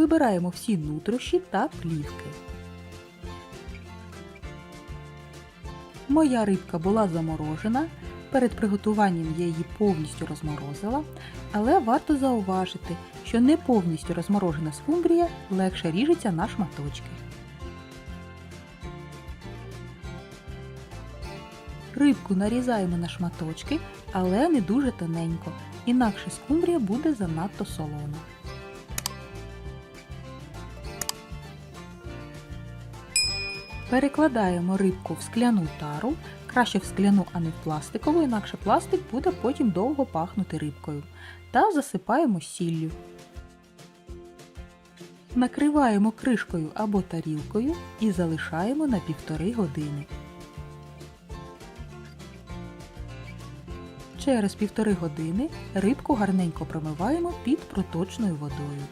Вибираємо всі нутрощі та плівки. Моя рибка була заморожена. Перед приготуванням я її повністю розморозила, але варто зауважити, що не повністю розморожена скумбрія легше ріжеться на шматочки. Рибку нарізаємо на шматочки, але не дуже тоненько, інакше скумбрія буде занадто солона. Перекладаємо рибку в скляну тару, краще в скляну, а не в пластикову, інакше пластик буде потім довго пахнути рибкою. Та засипаємо сіллю. Накриваємо кришкою або тарілкою і залишаємо на півтори години. Через півтори години рибку гарненько промиваємо під проточною водою.